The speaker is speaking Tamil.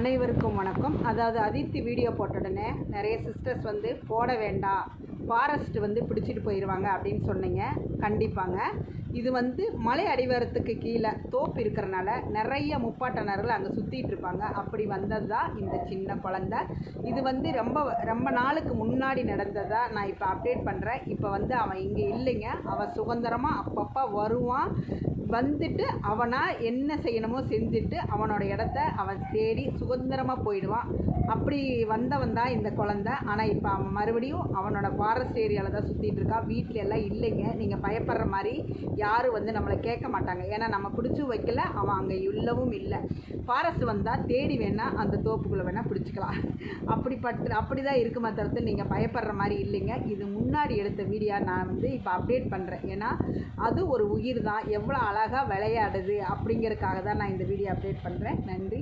அனைவருக்கும் வணக்கம். அதாவது அதித்தி வீடியோ போட்ட உடனே நிறைய சிஸ்டர்ஸ் வந்து போட வேண்டாம் ஃபாரஸ்ட் வந்து பிடிச்சிட்டு போயிடுவாங்க அப்படின்னு சொன்னீங்க. கண்டிப்பாங்க. இது வந்து மலை அடிவாரத்துக்கு கீழே தோப்பு இருக்கிறனால நிறைய முப்பாட்டனர்கள் அங்கே சுற்றிட்டு இருப்பாங்க. அப்படி வந்தது தான் இந்த சின்ன குழந்த. இது வந்து ரொம்ப ரொம்ப நாளுக்கு முன்னாடி நடந்ததாக நான் இப்போ அப்டேட் பண்ணுறேன் இப்போ வந்து அவன் இங்கே இல்லைங்க. அவன் சுதந்திரமாக அப்பப்போ வருவான். வந்துட்டு அவனாக என்ன செய்யணுமோ செஞ்சுட்டு அவனோட இடத்த அவன் தேடி சுதந்திரமாக போயிடுவான். அப்படி வந்தவன் தான் இந்த குழந்த. ஆனால் இப்போ அவன் மறுபடியும் அவனோட ஃபாரஸ்ட் ஏரியாவில் தான் சுற்றிட்டு இருக்கான் வீட்டில் எல்லாம் இல்லைங்க. நீங்கள் பயப்படுற மாதிரி யாரும் வந்து நம்மளை கேட்க மாட்டாங்க. ஏன்னா நம்ம பிடிச்சி வைக்கல அவன் அங்கே இல்லவும் இல்லை. ஃபாரஸ்ட் வந்தால் தேடி வேணால் அந்த தோப்புக்குள்ளே வேணால் பிடிச்சிக்கலாம். அப்படிப்பட்ட அப்படி தான் இருக்குமே தவிர்த்து நீங்கள் பயப்படுற மாதிரி இல்லைங்க. இது முன்னாடி எடுத்த வீடியோ நான் வந்து இப்போ அப்டேட் பண்ணுறேன் ஏன்னா அது ஒரு உயிர் தான். எவ்வளோ அழகாக விளையாடுது அப்படிங்கிறதுக்காக தான் நான் இந்த வீடியோ அப்டேட் பண்ணுறேன் நன்றி